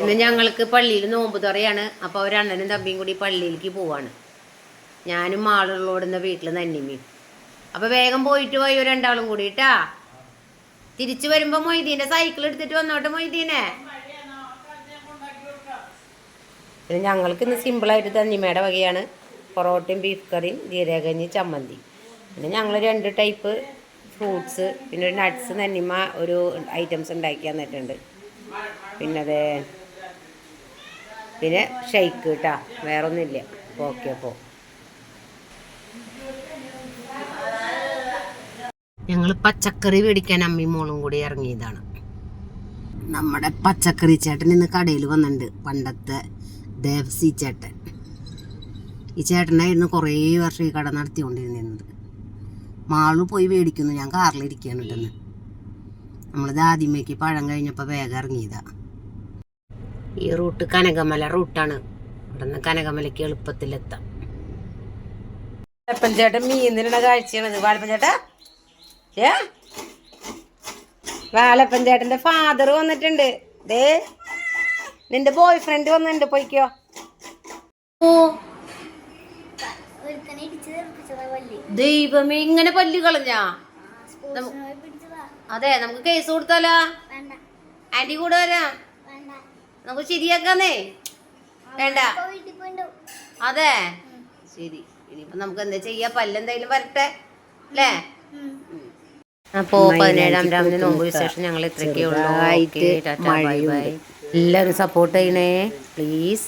ഇന്ന് ഞങ്ങൾക്ക് പള്ളിയിൽ നോമ്പ് തുറയാണ്. അപ്പോൾ അവർ അണ്ണനും തമ്പിയും കൂടി പള്ളിയിലേക്ക് പോവാണ്. ഞാനും ആളുകളോടുന്ന വീട്ടിൽ നന്നിമ്മയും അപ്പോൾ വേഗം പോയിട്ട് പോയി രണ്ടാളും കൂടിയിട്ടാ തിരിച്ചു വരുമ്പോൾ മൊയ്തീന്റെ സൈക്കിൾ എടുത്തിട്ട് വന്നോട്ടെ മൊയ്തീനെ. ഞങ്ങൾക്ക് ഇന്ന് സിമ്പിളായിട്ട് തന്നിമ്മയുടെ വകയാണ്. പൊറോട്ടയും ബീഫ് കറിയും ജീരകഞ്ഞി ചമ്മന്തി. പിന്നെ ഞങ്ങൾ രണ്ട് ടൈപ്പ് ഫ്രൂട്ട്സ് പിന്നെ ഒരു നട്ട്സ് നന്നിമ ഒരു ഐറ്റംസ് ഉണ്ടാക്കി തന്നിട്ടുണ്ട് പിന്നെ അതെ പിന്നെ ഷെയ്ക്ക് കേട്ടാ വേറെ ഒന്നുമില്ല അപ്പോൾ ഓക്കെ അപ്പോൾ ഞങ്ങൾ പച്ചക്കറി മേടിക്കാൻ അമ്മയും മോളും കൂടി ഇറങ്ങിയതാണ്. നമ്മുടെ പച്ചക്കറി ചേട്ടൻ ഇന്ന് കടയിൽ വന്നിട്ടുണ്ട്. പണ്ടത്തെ ദേവസി ചേട്ടൻ. ഈ ചേട്ടനായിരുന്നു കുറേ വർഷം ഈ കട നടത്തിക്കൊണ്ടിരുന്നത്. മാൾ പോയി മേടിക്കുന്നു. ഞാൻ കാറിലിരിക്കുകയാണ് ഇട്ടെന്ന് നമ്മളിത് ആദ്യമേക്ക് പഴം കഴിഞ്ഞപ്പോൾ വേഗം ഇറങ്ങിയതാ. ഈ റൂട്ട് കനകമല റൂട്ടാണ്. ഇവിടെ നിന്ന് കനകമലയ്ക്ക് എളുപ്പത്തിലെത്താം. വാഴപ്പൻ ചേട്ടൻ മീൻ തിന്നണ കാഴ്ചയാണിത് വാഴപ്പൻ ചേട്ടാ. ഏ? വാഴപ്പൻ ചേട്ടന്റെ ഫാദർ വന്നിട്ടുണ്ട്. ദേ നിന്റെ ബോയ് ഫ്രണ്ട് വന്നിട്ടുണ്ട്. പോയിക്കോ. ദൈവമേ ഇങ്ങനെ പല്ലി കളഞ്ഞാ? അതെ നമുക്ക് കേസ് കൊടുത്താലോ? ആന്റി കൂടെ വരാം. നമുക്ക് ശരിയാക്കാന്നേ. വേണ്ട. അതെ. ശരി. ഇനിയിപ്പോ നമുക്ക് എന്താ ചെയ്യാ? പല്ലെന്തായാലും വരട്ടെ. അല്ലേ? അപ്പോ പതിനേഴാം രാവിലെ നോമ്പ് വിശേഷം ഞങ്ങൾ ഇത്രയൊക്കെ ഉള്ളൂ. എല്ലാവരും സപ്പോർട്ട് ചെയ്യണേ. പ്ലീസ്